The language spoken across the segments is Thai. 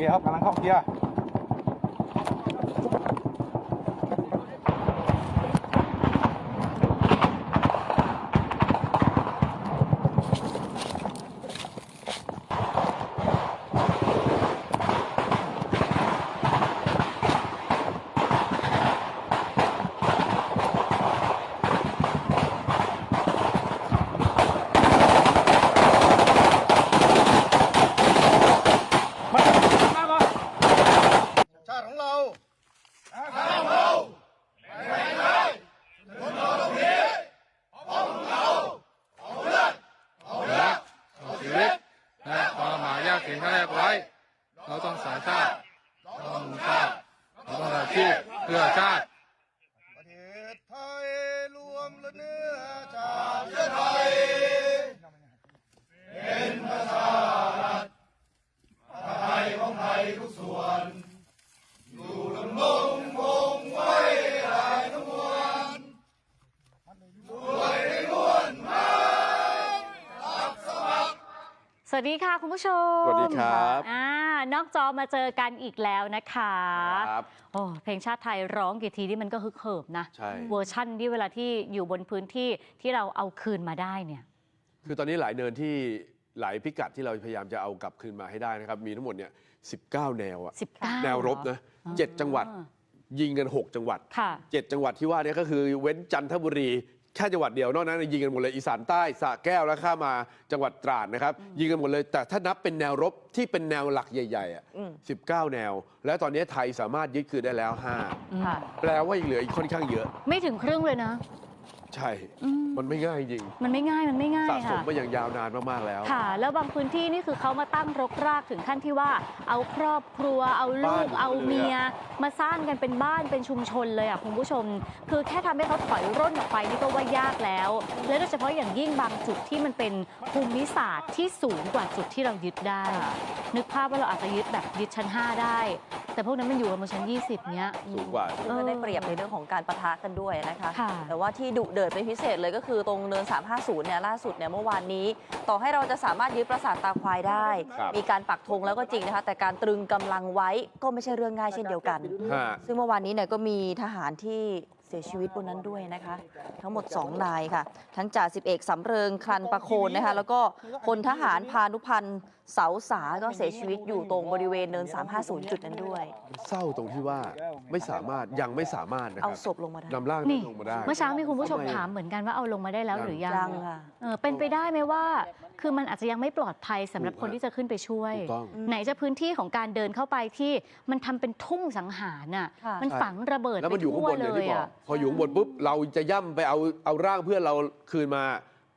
ำลังเข้าเกียร์ครับกำลังเข้าเกียร์ ชาติของเรา ชีวิตและความหมายยากเข็นขั้นแรกไว้ เราต้องสายชาติต้องชาติเราต้องอาชีพเพื่อชาติ ประเทศไทยรวมและเนื้อชาติเชื้อไทย สวัสดีค่ะคุณผู้ชมสวัสดีครับอ่านอกจอมาเจอกันอีกแล้วนะคะครับโอ้เพลงชาติไทยร้องกี่ทีนี่มันก็ฮึกเหิมนะใช่เวอร์ชั่นที่เวลาที่อยู่บนพื้นที่ที่เราเอาคืนมาได้เนี่ย คือตอนนี้หลายเนินที่หลายพิกัดที่เราพยายามจะเอากลับคืนมาให้ได้นะครับ มีทั้งหมดเนี่ย19 แนวอะ19แนวรบนะเจ็ดจังหวัดยิงกัน 6 จังหวัดค่ะ7จังหวัดที่ว่าเนี่ยก็คือเว้นจันทบุรี แค่จังหวัดเดียวนอกนั้นยิงกันหมดเลยอีสานใต้สระแก้วแล้วข้ามมาจังหวัดตราดนะครับ ยิงกันหมดเลย แต่ถ้านับเป็นแนวรบที่เป็นแนวหลักใหญ่ๆอะ19 แนว แล้วตอนนี้ไทยสามารถยึดคืนได้แล้วค่ะ5แปลว่ายังเหลืออีกค่อนข้างเยอะ ไม่ถึงครึ่งเลยนะ ใช่ อืมมันไม่ง่ายจริงมันไม่ง่ายมันไม่ง่ายสะสมค่ะ มาอย่างยาวนานมากๆแล้ว ค่ะ แล้วบางพื้นที่นี่คือเขามาตั้งรกรากถึงขั้นที่ว่า เอาครอบครัว เอาลูก บ้านเอาเมียเลยมาสร้างกันเป็นบ้านเป็นชุมชนเลยอะคุณผู้ชม คือแค่ทำให้เขาถอยร่นออกไปนี่ก็ว่ายากแล้ว และโดยเฉพาะอย่างยิ่งบางจุดที่มันเป็นภูมิศาสตร์ที่สูงกว่าจุดที่เรายึดได้ นึกภาพว่าเราอาจจะยึดแบบยึดชั้น 5 ได้ แต่พวกนั้นมันอยู่กันบนชั้น 20 เนี้ย สูงกว่าซึ่งก็ได้เปรียบในเรื่องของการประทะกันด้วยนะคะ ค่ะ แต่ว่าที่ดุเดือดเป็นพิเศษเลยก็คือตรงเนิน 350 เนี่ยล่าสุดเนี่ยเมื่อวานนี้ ต่อให้เราจะสามารถยึดปราสาทตาควายได้ ครับมีการปักธงแล้วก็จริงนะคะ แต่การตรึงกำลังไว้ก็ไม่ใช่เรื่องง่ายเช่นเดียวกัน ฮะ ซึ่งเมื่อวานนี้เนี่ยก็มีทหารที่ เสียชีวิตบนนั้นด้วยนะคะ ทั้งหมด 2 นายค่ะ ทั้งจ่าสิบเอกสำเริงคลันประโคนนะคะแล้วก็พลทหารพานุพันธ์เสาสาก็เสียชีวิตอยู่ตรงบริเวณเนิน 350 จุดนั้นด้วย เศร้าตรงที่ว่าไม่สามารถยังไม่สามารถนะคเอารับศพลงมาได้นำร่างนี่ ลงมาได้ เมื่อเช้ามีคุณผู้ชมทำไม ถามเหมือนกันว่าเอาลงมาได้แล้วหรือยังยังค่ะ เออเป็นไปได้ไหมว่า คือมันอาจจะยังไม่ปลอดภัยสำหรับถูกคนฮะที่จะขึ้นไปช่วย ถูกต้อง ไหนจะพื้นที่ของการเดินเข้าไปที่มันทำเป็นทุ่งสังหารน่ะ ค่ะ มันใช่ฝังระเบิดแล้วไปมันอยู่ข้างทั่วบนเลอย่างยที่บอก อะพออยู่ข้างบนปุ๊บเราจะย่ำไปเอาเอาร่างเพื่อนเราคืนมา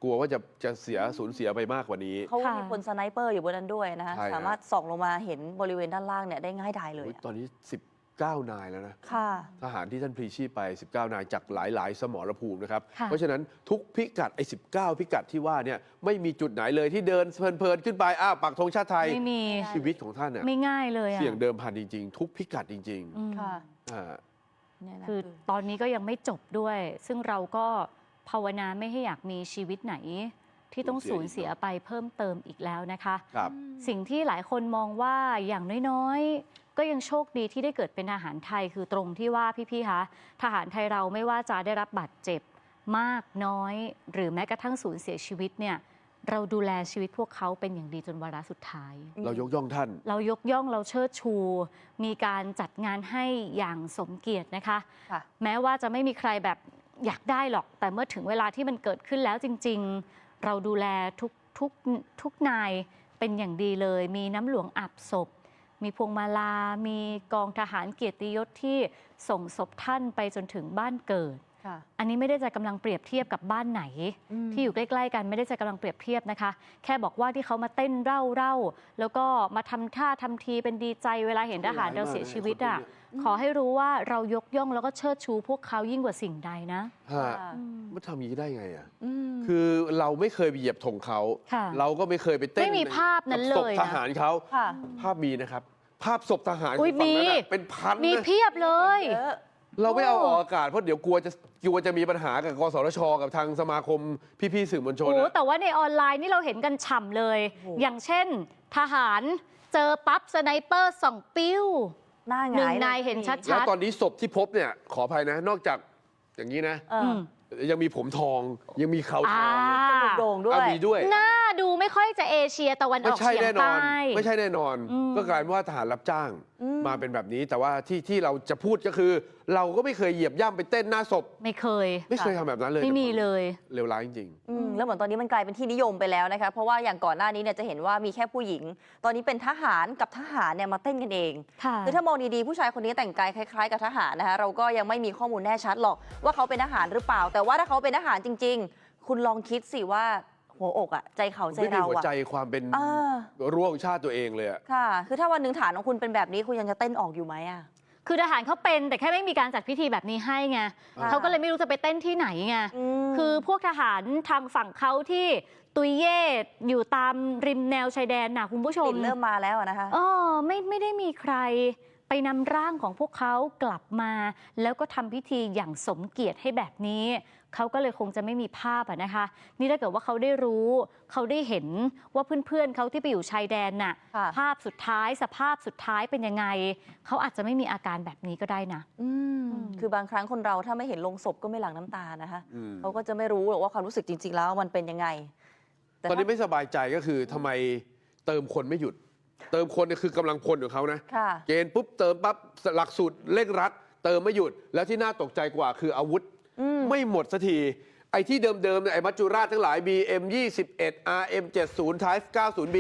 กลัวว่าจะจะเสียสูญเสียไปมากกว่านี้ เขาค่ะมีพลสไนเปอร์อยู่บนนั้นด้วยนะคะใช่ฮะ สามารถส่องลงมาเห็นบริเวณด้านล่างเนี่ยได้ง่ายดายเลยอุ๊ยอะตอนนี้ 19 นายแล้วนะ ค่ะ ทหารที่ท่านพลีชีพไป 19 นายจากหลาย ๆ สมรภูมินะครับ ค่ะ เพราะฉะนั้นทุกพิกัดไอ้19 พิกัดที่ว่าเนี่ยไม่มีจุดไหนเลยที่เดินเพลิน ๆ ขึ้นไปอ้าวปักธงชาติไทย ไม่มีชีวิตของท่านเนี่ยไม่ง่ายเลยอะเสี่ยงเดิมพันจริง ๆ ทุกพิกัดจริงอืม ค่ะ ๆอ่า เนี่ยนะคือตอนนี้ก็ยังไม่จบด้วย ซึ่งเราก็ภาวนาไม่ให้อยากมีชีวิตไหน ที่ต้องสูสูญญเสีเสียยอีกไปเพิ่มเติมอีกแล้วนะคะ ครับ สิ่งที่หลายคนมองว่าอย่างน้อยๆ ก็ยังโชคดีที่ได้เกิดเป็นทหารไทยคือตรงที่ว่าพี่ๆคะทหารไทยเราไม่ว่าจะได้รับบาดเจ็บมากน้อย หรือแม้กระทั่งสูญเสียชีวิตเนี่ย เราดูแลชีวิตพวกเขาเป็นอย่างดีจนวาระสุดท้าย เรายกย่องท่าน เรายกย่องเราเชิดชู มีการจัดงานให้อย่างสมเกียรตินะคะ ค่ะ แม้ว่าจะไม่มีใครแบบอยากได้หรอก แต่เมื่อถึงเวลาที่มันเกิดขึ้นแล้วจริง ๆ เราดูแลทุกทุกทุกนายเป็นอย่างดีเลย มีน้ำหลวงอาบศพ มีพวงมาลา มีกองทหารเกียรติยศที่ส่งศพท่านไปจนถึงบ้านเกิดค่ะ อันนี้ไม่ได้จะกำลังเปรียบเทียบกับบ้านไหนอืมที่อยู่ใกล้ๆกันไม่ได้จะกำลังเปรียบเทียบนะคะ แค่บอกว่าที่เขามาเต้นเร่าเร่าๆแล้วก็มาทำท่าทำทีเป็นดีใจเวลาเห็นทหารเราเสียชีวิตอะขอให้รู้ว่าเรายกย่องแล้วก็เชิดชูพวกเขายิ่งกว่าสิ่งใดนะฮะค่ะมันทำอย่างนี้ได้ไงอะอืมคือเราไม่เคยไปเหยียบธงเขาค่ะเราก็ไม่เคยไปเต้นไม่มีภาพนั้นเลยกับศพนะทหารเขาค่ะภาพมีนะครับ ภาพศพทหารอุ๊ยฝั่งนั้นมีน่ะเป็นพันมีนะเพียบเลย เยอะเราไม่เอาโอ้ออกอากาศเพราะเดี๋ยวกลัวจะกลัวจะมีปัญหากับกสทช กับทางสมาคมพี่ๆสื่อมวลชนโอ้นะแต่ว่าในออนไลน์นี่เราเห็นกันฉ่ำเลยโอ้โหอย่างเช่น ทหารเจอปั๊บสไนเปอร์ส่องปิ้ว หน้าหหนึ่งางยนายเห็นชัด แล้วตอนนี้ศพที่พบเนี่ย ขออภัยนะ นอกจากอย่างนี้นะ เอออือมยังมีผมทองยังมีเขาทอ่าองจมูกโด่งด้วอะยมีด้วย หน้าดูไม่ค่อยจะเอเชียตะวันอไม่อกใช่เฉียแน่งนอนใต้ไม่ใช่แน่นอน อืมก็กลายเป็นว่าทหารรับจ้างอืม มาเป็นแบบนี้ แต่ว่าที่ที่เราจะพูดก็คือ เราก็ไม่เคยเหยียบย่ำไปเต้นหน้าศพ ไม่เคย ไม่เคยทำแบบนั้นเลยไม่มีเลย เลวร้ายจริง อืมแล้วเหมือนตอนนี้มันกลายเป็นที่นิยมไปแล้วนะคะ เพราะว่าอย่างก่อนหน้านี้เนี่ยจะเห็นว่ามีแค่ผู้หญิง ตอนนี้เป็นทหารกับทหารเนี่ยมาเต้นกันเอง ค่ะ คือถ้ามองดีๆผู้ชายคนนี้แต่งกายคล้ายๆกับทหารนะคะเราก็ยังไม่มีข้อมูลแน่ชัดหรอกว่าเขาเป็นทหารหรือเปล่า แต่ว่าถ้าเขาเป็นทหารจริง ๆ คุณลองคิดสิว่า หัวอกอะใจเขาๆใจไม่มีเราหัวอะใจความเป็นอ่ารั้วของชาติตัวเองเลยอะค่ะ คือถ้าวันหนึ่งฐานของคุณเป็นแบบนี้คุณยังจะเต้นออกอยู่ไหมอะ คือทหารเขาเป็นแต่แค่ไม่มีการจัดพิธีแบบนี้ให้ไงอ่า เขาก็เลยไม่รู้จะไปเต้นที่ไหนไงมคือพวกทหารทางฝั่งเขาที่ตุยเย่อยู่ตามริมแนวชายแดนน่ะคุณผู้ชกมลิ่นเริ่มมาแล้วอะนะคะ เออไม่ไม่ได้มีใคร ไปนำร่างของพวกเขากลับมา แล้วก็ทำพิธีอย่างสมเกียรติให้แบบนี้เขาก็เลยคงจะไม่มีภาพอะนะคะ นี่ถ้าเกิดว่าเขาได้รู้ เขาได้เห็นว่าเพื่อนๆเขาที่ไปอยู่ชายแดนน่ะค่ะภาพสุดท้ายสภาพสุดท้ายเป็นยังไง เขาอาจจะไม่มีอาการแบบนี้ก็ได้นะอืมอืมคือบางครั้งคนเราถ้าไม่เห็นลงศพก็ไม่หลั่งน้ำตานะคะอืมเขาก็จะไม่รู้หรอกว่าความรู้สึกจริง ๆ แล้วมันเป็นยังไงแต่ตอนนี้ถ้าไม่สบายใจก็คือทำไมเติมคนไม่หยุด เติมคนเนี่ยคือกำลังพลของเขานะ ค่ะ เกณฑ์ปุ๊บเติมปั๊บหลักสูตรเร่งรัด เติมไม่หยุด แล้วที่น่าตกใจกว่าคืออาวุธอืมไม่หมดสักที ไอ้ที่เดิมๆเนี่ยไอ้มัจจุราชทั้งหลาย BM 21 RM 70 Type 90B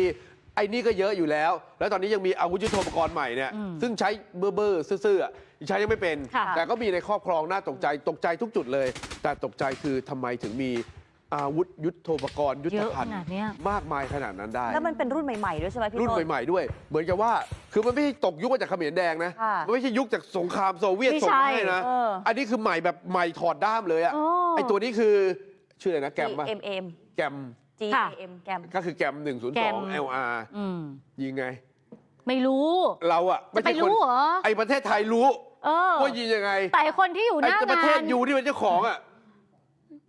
ไอ้นี่ก็เยอะอยู่แล้ว แล้วตอนนี้ยังมีอาวุธยุทโธปกรณ์ใหม่เนี่ยอืมซึ่งใช้เบอร์เบอร์ซื่อๆอะใช้ยังไม่เป็น ค่ะ แต่ก็มีในครอบครองน่าตกใจ ตกใจทุกจุดเลย แต่ตกใจคือทำไมถึงมี อาวุธยุทโธปกรณ์ยุทเยธอะภัขณฑ์นาดเนี้ย มากมายขนาดนั้นได้ แล้วมันเป็นรุ่นใหม่ๆด้วยใช่ไหมพี่รุ่นต้น ใหม่ ๆ ด้วย เหมือนกับว่า คือมันไม่ใช่ตกยุคมาจากเขมรแดงนะ ค่ะ มันไม่ใช่ยุคจากสงครามโซเวียตไม่ส่งใช่มาให้นะ เอออันนี้คือใหม่แบบใหม่ถอดด้ามเลยอะโอ้ไอตัวนี้คือ ชื่ออะไรนะ แกมปะ M M แกม G ค่ะ A M แกม ก็คือแกม แกม 102 LR อืม ยิงไง ไม่รู้ เราอะจะไปใช่คนรู้เหรอ ไอประเทศไทยรู้ เออ ว่ายิงยังไงแต่คนที่อยู่หไอน้าประงาเทศน ยูที่เป็นเจ้าของอะ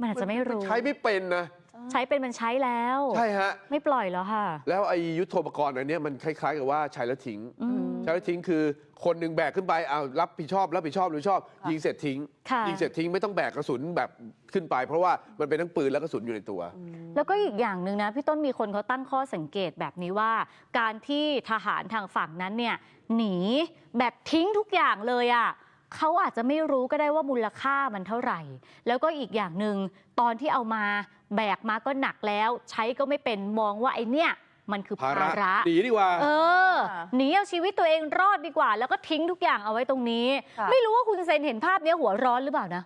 มันอาจจะไม่รู้ ใช้ไม่เป็นนะ ใช้เป็นมันใช้แล้ว ใช่ฮะ ไม่ปล่อยแล้วค่ะ แล้วไอยุทโธปกรณ์อันเนี้ยมันคล้าย ๆ กับว่าใช้แล้วทิ้ง อืม ใช้แล้วทิ้งคือคนหนึ่งแบกขึ้นไปเอารับผิดชอบรับผิดชอบหรือชอบค่ะยิงเสร็จทิ้ง ค่ะ ยิงเสร็จทิ้งไม่ต้องแบกกระสุนแบบขึ้นไป เพราะว่ามันเป็นทั้งปืนและกระสุนอยู่ในตัว แล้วก็อีกอย่างหนึ่งนะ พี่ต้นมีคนเขาตั้งข้อสังเกตแบบนี้ว่า การที่ทหารทางฝั่งนั้นเนี่ยหนีแบบทิ้งทุกอย่างเลยอะ่ะ เขาอาจจะไม่รู้ก็ได้ว่ามูลค่ามันเท่าไหร่ แล้วก็อีกอย่างหนึ่งตอนที่เอามาแบกมาก็หนักแล้ว ใช้ก็ไม่เป็นมองว่าไอเนี่ย มันคือภาภาระระหนีดีกว่า เออค่ะหนีเอาชีวิตตัวเองรอดดีกว่า แล้วก็ทิ้งทุกอย่างเอาไว้ตรงนี้ ค่ะ ไม่รู้ว่าคุณเซนเห็นภาพเนี้ยหัวร้อนหรือเปล่านะ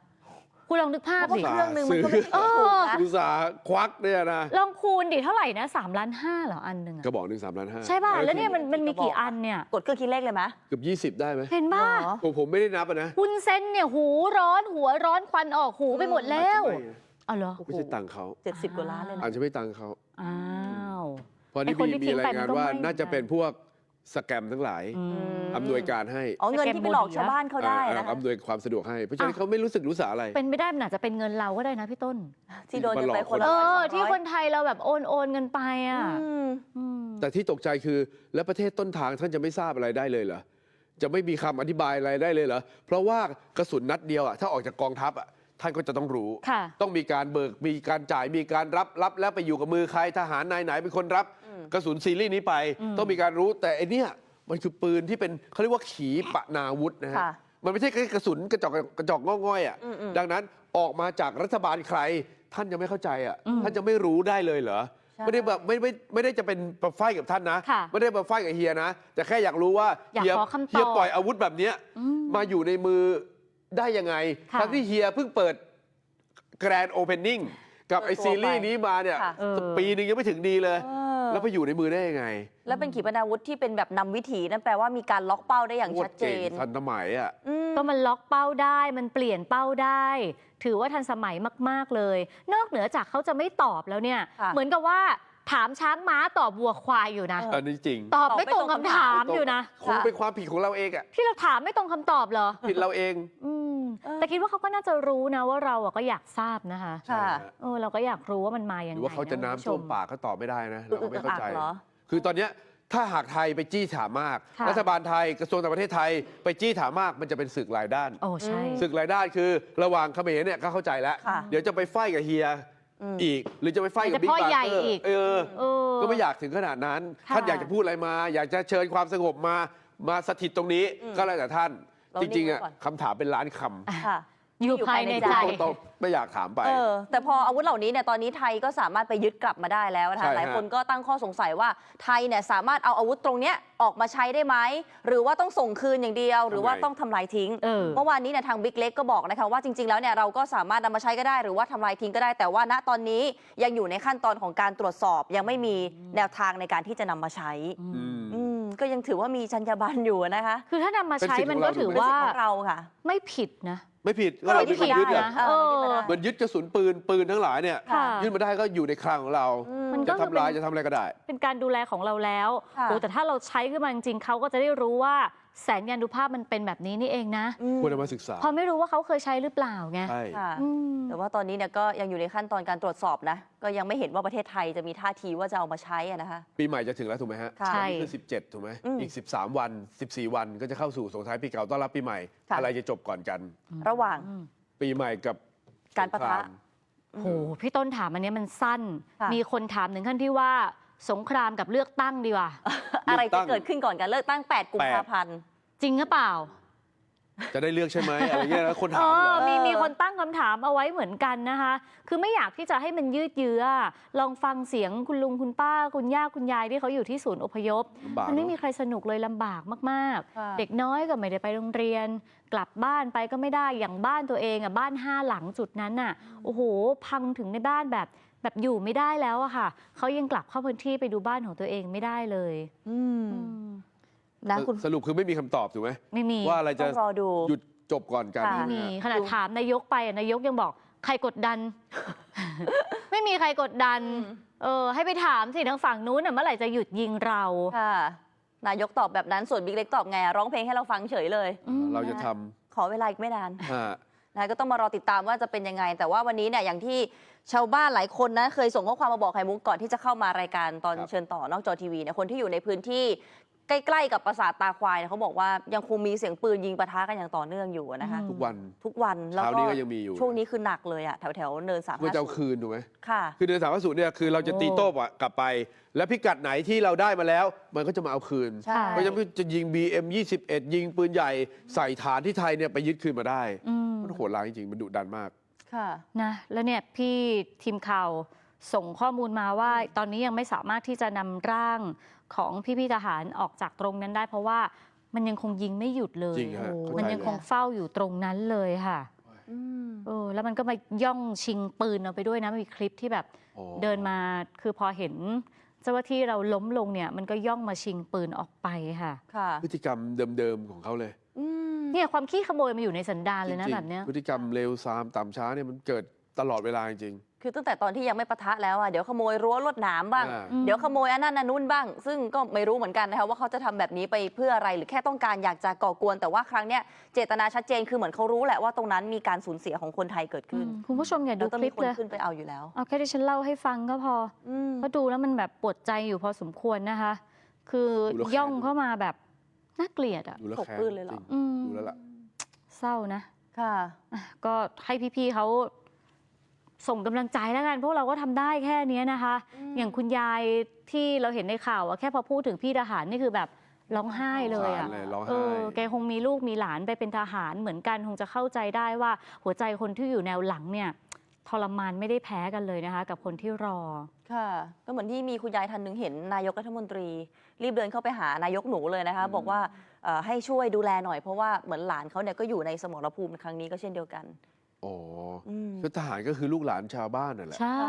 คุณลองนึกภาพเพราะดิว่าเครื่องนึงมันก็ไม่ได้ถูกนะ อุตสาห์ควักเนี่ยนะ ลองคูณดิเท่าไหร่นะสามล้านห้าเหรออันหนึ่งอะกระบอกหนึ่งสามล้านห้าใช่ป่ะ แล้วเนี่ยมันกี่มันมีกระบอกกี่อันเนี่ย กดเครื่องคิดเลขเลยไหมเกือบยี่สิบได้ไหมเห็นป่ะเหรอ ผมผมไม่ได้นับอะนะคุณเซนเนี่ยหูร้อนหัวร้อนควันออกหูไปหมดแล้วอาจจะไม่อ๋อเหรอ ไม่ใช่ตังค์เขาเจ็ดสิบกว่าล้านเลยนะ อาจจะไม่ตังค์เขาอ้าว เพราะนี่ไอ้คนมีที่มีทิ้งราไปยงานมันก็ว่าไม่น่าจะเป็นพวก สแกมทั้งหลายอืมอำนวยการให้อ๋อเงินที่ไปหลอกชาวบ้านเขาได้อ่นะคะอำนวยความสะดวกให้ เพราะฉะนั้นอะเขาไม่รู้สึกรู้สาอะไร เป็นไม่ได้มันอาจจะเป็นเงินเราก็ได้นะพี่ต้น ที่โดนกันไปคนละเอร้อยอสงที่ร้อยคนไทยเราแบบโอนโอนเงินไปอะอืมอืมแต่ที่ตกใจคือแล้วประเทศต้นทางท่านจะไม่ทราบอะไรได้เลยเหรอจะไม่มีคำอธิบายอะไรได้เลยเหรอเพราะว่ากระสุนนัดเดียวอะถ้าออกจากกองทัพอะ ท่านก็จะต้องรู้ ค่ะ ต้องมีการเบิกมีการจ่ายมีการรับรับแล้วไปอยู่กับมือใครทหารนายไหนเป็นคนรับอืมกระสุนซีรีส์นี้ไปอืมต้องมีการรู้แต่ไอเนี้ยมันคือปืนที่เป็นเขาเรียกว่าขีปนาวุธนะฮะค่ะมันไม่ใช่แค่กระสุนกระจอกกระจอกง่อยๆอะอืมอืมดังนั้นออกมาจากรัฐบาลใคร ท่านยังไม่เข้าใจอะอืมท่านจะไม่รู้ได้เลยเหรอ ใช่ไม่ได้แบบไม่ไม่ไม่ได้จะเป็นประไฟกับท่านนะ ค่ะไม่ได้มาไฟกับเฮียนะ แต่แค่อยากรู้ว่าอยากเฮียขอคำตอบ เฮียปล่อยอาวุธแบบเนี้ยอืมมาอยู่ในมือ ได้ยังไงค่ะทั้งที่เฮียเพิ่งเปิดแกรนด์โอเพนนิ่งกับไอเปิดตัวซีรีส์ไปนี้มาเนี่ย ค่ะเออ ปีหนึ่งยังไม่ถึงดีเลยเออแล้วไปอยู่ในมือได้ยังไงแล้วเป็นขีปนาวุธที่เป็นแบบนำวิถีนั่นแปลว่ามีการล็อกเป้าได้อย่างโคตชัรดเจเก่งนทันสมัยอะ อืม ก็มันล็อกเป้าได้ มันเปลี่ยนเป้าได้ ถือว่าทันสมัยมาก ๆ เลย นอกเหนือจากเขาจะไม่ตอบแล้วเนี่ย ค่ะ เหมือนกับว่า ถามช้างม้าตอบวัวควายอยู่นะเออันนี้จริงตอบไม่ตรงคำถามอยู่นะ คงเป็นความผิดของเราเองอะที่เราถามไม่ตรงคำตอบเหรอ ผิดเราเอง อืม เออ แต่คิดว่าเขาก็น่าจะรู้นะว่าเราอะก็อยากทราบนะคะค่ะใช่ฮะเออเราก็อยากรู้ว่ามันมาหยังรืไงอว่าเขาจะคุณน้ำผู้ชท่วมปากก็ตอบไม่ได้นะเราก็ไม่เข้าใจอึกอักเหรอ คือตอนเนี้ยถ้าหากไทยไปจี้ถามมาก ค่ะ รัฐบาลไทยกระทรวงต่างประเทศไทยไปจี้ถามมากมันจะเป็นศึกหลายด้าน โอ้ใช่ ศึกหลายด้านคือระหว่างเขมรเนี่ยก็เข้าใจแล้ว ค่ะ เดี๋ยวจะไปไฟกับเฮีย อีก หรือจะไปไฟกับเดี๋ยวจะบิ๊กพ่อบัใหญ่เตอร์อีกเออเออ ก็ไม่อยากถึงขนาดนั้นค่ะท่านอยากจะพูดอะไรมา อยากจะเชิญความสงบมามาสถิตตรงนี้ก็แล้วแต่ท่านเราจริงๆนิ่งไว้อะก่อนคำถามเป็นล้านคำค่ะ อยู่ภายในใจตรงๆไม่อยากถามไป เออแต่พออาวุธเหล่านี้เนี่ยตอนนี้ไทยก็สามารถไปยึดกลับมาได้แล้วนะใช่คะฮะ หลายคนก็ตั้งข้อสงสัยว่าไทยเนี่ยสามารถเอาอาวุธตรงเนี้ยออกมาใช้ได้ไหมหรือว่าต้องส่งคืนอย่างเดียว หรือว่าต้องทำลายทิ้ง เออ เมื่อวานนี้เนี่ยทางบิ๊กเล็กก็บอกนะคะว่าจริงๆ แล้วเนี่ยเราก็สามารถนำมาใช้ก็ได้หรือว่าทำลายทิ้งก็ได้แต่ว่าณตอนนี้ยังอยู่ในขั้นตอนของการตรวจสอบยังไม่มีแนวทางในการที่จะนำมาใช้ อืมอืม ก็ยังถือว่ามีจรรยาบรรณอยู่นะคะคือถ้านำมาใช้เป็นสิทธิ์มันของก็เราถือเป็นว่าสิทธิ์ของเราค่ะ ไม่ผิดนะ ไม่ผิดก็เราไม่เป็นคนผิดยึดอะนะเออยึดมาได้เหมือนยึดกระสุนปืนปืนทั้งหลายเนี่ยค่ะ ยึดมาได้ก็อยู่ในคลังของเรามันก็ จะคือทำลายเป็นจะทำอะไรก็ได้ เป็นการดูแลของเราแล้วค่ะ โอ้แต่ถ้าเราใช้ขึ้นมาจริงๆเขาก็จะได้รู้ว่า แสนยานุภาพมันเป็นแบบนี้นี่เองนะอืมควรเอามาศึกษาเพอไม่รู้ว่าเขาเคยใช้หรือเปล่าไง ใช่ ค่ะอืม แต่ว่าตอนนี้เนี่ยก็ยังอยู่ในขั้นตอนการตรวจสอบนะ ก็ยังไม่เห็นว่าประเทศไทยจะมีท่าทีว่าจะเอามาใช้อะนะคะ ปีใหม่จะถึงแล้วถูกไหมฮะค่ะใช่ วันนี้คือ 17 ถูกไหมอืมอีก 13 วัน 14 วันก็จะเข้าสู่ส่งท้ายปีเก่าต้อนรับปีใหม่ ค่ะ อะไรจะจบก่อนกัน ระหว่างปีใหม่กับการปะทะ สงคม โหพี่ต้นถามอันเนี้ยมันสั้น ค่ะ มีคนถามถึงขั้นที่ว่า สงครามกับเลือกตั้งดีกว่า อะไรเลือกตั้จะงเกิดขึ้นก่อนการเลือกตั้ง 8 กุมภาพันธ์ จริงหรือเปล่า จะได้เลือกใช่ไหมอะไรเงี้ยนะคนเอถามเหรออมีเออมีคนตั้งคำถามเอาไว้เหมือนกันนะคะ คือไม่อยากที่จะให้มันยืดเยื้อ ลองฟังเสียงคุณลุงคุณป้า คุณย่าคุณยายที่เขาอยู่ที่ศูนย์อพยพลำบากมันไม่เนอะมีใครสนุกเลยลำบากมากค่ะๆเด็กน้อยก็ไม่ได้ไปโรงเรียน กลับบ้านไปก็ไม่ได้อย่างบ้านตัวเองอะบ้านห้าหลังจุดนั้นน่ะโอ้โห พังถึงในบ้านแบบ แบบอยู่ไม่ได้แล้วอะค่ะ เขายังกลับเข้าพื้นที่ไปดูบ้านของตัวเองไม่ได้เลยอืมอืมนะคุณสรุปคือไม่มีคำตอบถูกไหมไม่มี ว่าอะไรต้จะองรอดู หยุดจบก่อนกันค่ะ ไม่มีนะฮะขนาดถามนายกไปอะนายกยังบอกใครกดดัน ไม่มีใครกดดัน อืม เออ ให้ไปถามสิทางฝั่งนู้นน่ะเมื่อไหร่จะหยุดยิงเราค่ะ นายกตอบแบบนั้นส่วนบิ๊กเล็กตอบไงร้องเพลงให้เราฟังเฉยเลย อืมเราจะทขอเวลาอีกไม่นานำอ่า นะก็ต้องมารอติดตามว่าจะเป็นยังไง แต่ว่าวันนี้เนี่ยอย่างที่ชาวบ้านหลายคนนะเคยส่งข้อความมาบอกไข่มุกก่อนที่จะเข้ามารายการตอนครับเชิญต่อนอกจอทีวีเนี่ยคนที่อยู่ในพื้นที่ ใกล้ๆกับปราสาทตาควายเนี่ยเขาบอกว่ายังคงมีเสียงปืนยิงปะทะกันอย่างต่อเนื่องอยู่นะคะทุกวัน ทุกวันแล้วเช้าก็นี้ก็ยังมีอยู่ ช่วงนี้คือหนักเลยอะแถวแถวๆเนินสามเพื่อจะเอาคืนถูกไหมค่ะ คือเดินสามสูตรเนี่ยคือเราจะตีโต้อะกลับไป แล้วพิกัดไหนที่เราได้มาแล้ว มันก็จะมาเอาคืนใช่ เพราะฉะนั้นจะยิง BM 21ยิงปืนใหญ่ใส่ฐานที่ไทยเนี่ยไปยึดคืนมาได้อืมมันโหดร้ายจริงๆมันดุดันมาก ค่ะ นะแล้วเนี่ยพี่ทีมข่าว ส่งข้อมูลมาว่าตอนนี้ยังไม่สามารถที่จะนำร่างของพี่ๆทหารออกจากตรงนั้นได้ เพราะว่ามันยังคงยิงไม่หยุดเลย จริงฮะโอ้เข้ามันใจยังเลคงเฝ้าอยู่ตรงนั้นเลยค่ะอืม เออแล้วมันก็มาย่องชิงปืนเอาไปด้วยนะมีคลิปที่แบบอ๋อเดินมาคือพอเห็นเจ้าหน้าที่เราล้มลงเนี่ย มันก็ย่องมาชิงปืนออกไปค่ะ ค่ะพฤติกรรมเดิมๆของเขาเลยอืมเนี่ยความขี้ขโมยมาอยู่ในสันดานเลยนะจริงๆแบบเนี้ย พฤติกรรมเร็วซามต่ำช้าเนี่ยมันเกิดตลอดเวลาจริง คือตั้งแต่ตอนที่ยังไม่ปะทะแล้วอะเดี๋ยวขโมยรั้วลวดหนามบ้าง อ่า เดี๋ยวขโมยอันนั้นอันนู้นบ้าง ซึ่งก็ไม่รู้เหมือนกันนะคะว่าเขาจะทำแบบนี้ไปเพื่ออะไรหรือแค่ต้องการอยากจะก่อกวน แต่ว่าครั้งเนี้ยเจตนาชัดเจนคือเหมือนเขารู้แหละว่าตรงนั้นมีการสูญเสียของคนไทยเกิดอืขึ้นมคุณผู้ชมอย่าแล้ดูวต้องคลิมีปคนเลย ขึ้นไปเอาอยู่แล้วเอาแค่ที่ฉันเล่าให้ฟังก็พออืม เพราะดูแล้วมันแบบปวดใจอยู่พอสมควรนะคะ คือดูแล้วแค้น ย่องเข้ามาแบบน่าเกลียดอะๆดูแล้วตกแค้นปืนเลยเหรอจริงอืมดูแล้วล่ะ เศร้านะค่ะ อะก็ให้พี่ๆเขา ส่งกำลังใจแล้วกันพวกเราก็ทำได้แค่เนี้ยนะคะอืมอย่างคุณยายที่เราเห็นในข่าวอะแค่พอพูดถึงพี่ทหารนี่คือแบบร้องไห้เลยอะสงสารเลยร้องไห้เออแกคงมีลูกมีหลานไปเป็นทหารเหมือนกันคงจะเข้าใจได้ว่าหัวใจคนที่อยู่แนวหลังเนี่ยทรมานไม่ได้แพ้กันเลยนะคะ กับคนที่รอ ค่ะ ก็เหมือนที่มีคุณยายท่านหนึ่งเห็นนายกรัฐมนตรี รีบเดินเข้าไปหานายกหนูเลยนะคะ บอกว่าเอ่อให้ช่วยดูแลหน่อยเพราะว่าเหมือนหลานเขาเนี่ยก็อยู่ในสมรภูมิครั้งนี้ก็เช่นเดียวกัน อ๋ออืมก็ทหารก็คือลูกหลานชาวบ้านนั่นแหละใช่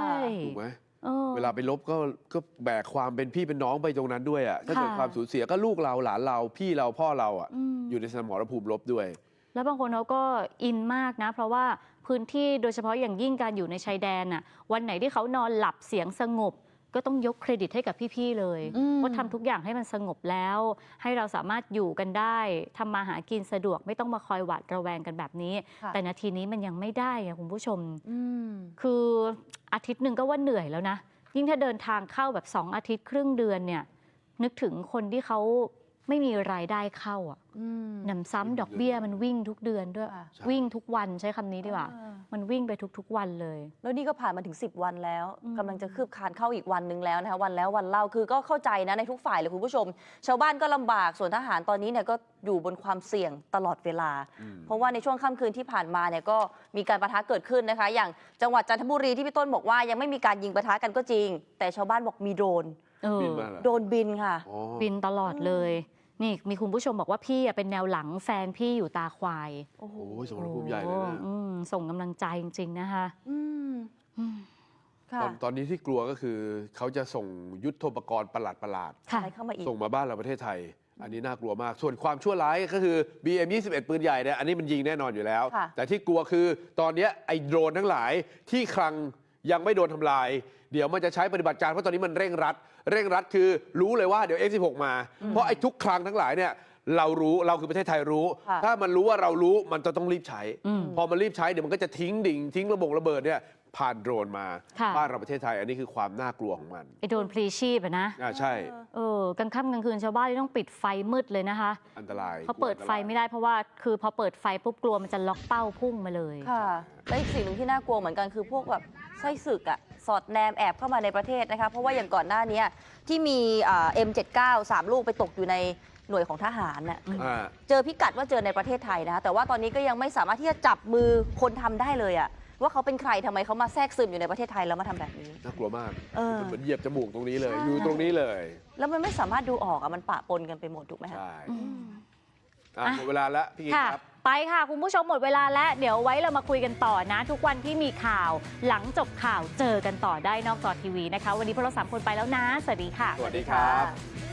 ถูกไหมออ เวลาไปลบก็ก็แบกความเป็นพี่เป็นน้องไปตรงนั้นด้วยอะถ้าเกิดค่ะ ความสูญเสียก็ลูกเราหลานเราพี่เราพ่อเราอะอืมอยู่ในสมรภูมิลบด้วย แล้วบางคนเขาก็อินมากนะ เพราะว่าพื้นที่โดยเฉพาะอย่างยิ่งการอยู่ในชายแดนน่ะวันไหนที่เขานอนหลับเสียงสงบ ก็ต้องยกเครดิตให้กับพี่ๆเลยอืมว่าทำทุกอย่างให้มันสงบแล้ว ให้เราสามารถอยู่กันได้ทำมาหากินสะดวกไม่ต้องมาคอยหวาดระแวงกันแบบนี้ค่ะแต่นาทีนี้มันยังไม่ได้อะคุณผู้ชมอืมคืออาทิตย์หนึ่งก็ว่าเหนื่อยแล้วนะ ยิ่งถ้าเดินทางเข้าแบบ2อาทิตย์ครึ่งเดือนเนี่ย นึกถึงคนที่เขา ไม่มีรายได้เข้าอะอืมหนำซ้ำดอกเบี้ยมันวิ่งทุกเดือนด้วยค่ะวิ่งทุกวันใช้คำนี้ดีกว่าอ่า มันวิ่งไปทุกๆวันเลย แล้วนี่ก็ผ่านมาถึง 10 วันแล้วอืมกำลังจะคืบคลานเข้าอีกวันหนึ่งแล้วนะคะวันแล้ววันเล่าคือก็เข้าใจนะในทุกฝ่ายเลยคุณผู้ชม ชาวบ้านก็ลำบากส่วนทหารตอนนี้เนี่ยก็อยู่บนความเสี่ยงตลอดเวลาอืมเพราะว่าในช่วงค่ำคืนที่ผ่านมาเนี่ยก็มีการประทะเกิดขึ้นนะคะ อย่างจังหวัดจันทบุรีที่พี่ต้นบอกว่ายังไม่มีการยิงประทะกันก็จริง แต่ชาวบ้านบอกมีโดรนเออบินมาเหรอโดรนบินค่ะอ๋อบินตลอดเลย นี่มีคุณผู้ชมบอกว่าพี่อะเป็นแนวหลังแฟนพี่อยู่ตาควายโอ้โหโอ้ยสมรภูมิใหญ่เลยนะโอ้อืมส่งกำลังใจจริง ๆ นะคะอืมอืมค่ะตอนตอนนี้ที่กลัวก็คือ เขาจะส่งยุทโธปกรณ์ประหลาดประหลาดค่ะอะไรเข้ามาอีกส่งมาบ้านเราประเทศไทย อันนี้น่ากลัวมาก ส่วนความชั่วร้ายก็คือ BM 21 ปืนใหญ่เนี่ยอันนี้มันยิงแน่นอนอยู่แล้ว ค่ะ แต่ที่กลัวคือตอนเนี้ยไอ้โดรนทั้งหลายที่คลังยังไม่โดนทำลาย เดี๋ยวมันจะใช้ปฏิบัติการเพราะตอนนี้มันเร่งรัด เร่งรัดคือรู้เลยว่าเดี๋ยว F16 มา เพราะไอ้ทุกคลังทั้งหลายเนี่ยเรารู้เราคือประเทศไทยรู้ ค่ะถ้ามันรู้ว่าเรารู้มันจะต้องรีบใช้ อืมพอมันรีบใช้เดี๋ยวมันก็จะทิ้งดิ่งทิ้งระบงระเบิดเนี่ยผ่านโดรนมาค่ะ บ้านเราประเทศไทยอันนี้คือความน่ากลัวของมันไอโดนพลีชีพอะนะอ่าใช่ เออกลางค่ำกลางคืนชาวบ้านที่ต้องปิดไฟมืดเลยนะคะอันตรายเขาเปิดไฟไม่ได้เพราะว่าคือพอเปิดไฟปุ๊บกลัวมันจะล็อกเป้าพุ่งมาเลย ค่ะและอีกสิ่งหนึ่งที่น่ากลัวเหมือนกันคือพวกแบบไส้ศึกอะ สอดแนมแอบเข้ามาในประเทศนะคะเพราะว่าอย่างก่อนหน้านี้ที่มีอ่า M79 3ลูกไปตกอยู่ในหน่วยของทหารน่ะอ่าเจอพิกัดว่าเจอในประเทศไทยนะคะแต่ว่าตอนนี้ก็ยังไม่สามารถที่จะจับมือคนทำได้เลยอะว่าเขาเป็นใครทำไมเขามาแทรกซึมอยู่ในประเทศไทยแล้วมาทำแบบนี้ น่ากลัวมากเออมันเหมือนเหยียบจมูกตรงนี้เลย ใช่ อยู่ตรงนี้เลยแล้วมันไม่สามารถดูออกอะมันปะปนกันไปหมดถูกไหมคะ ใช่อืม อะอะหมดเวลาแล้วพี่กิ๊กค่ะ ครับ ไปค่ะคุณผู้ชมหมดเวลาแล้วเดี๋ยวไว้เรามาคุยกันต่อนะ ทุกวันที่มีข่าวหลังจบข่าวเจอกันต่อได้นอกจอทีวีนะคะ วันนี้พวกเราสามคนไปแล้วนะ สวัสดีค่ะ สวัสดีครับ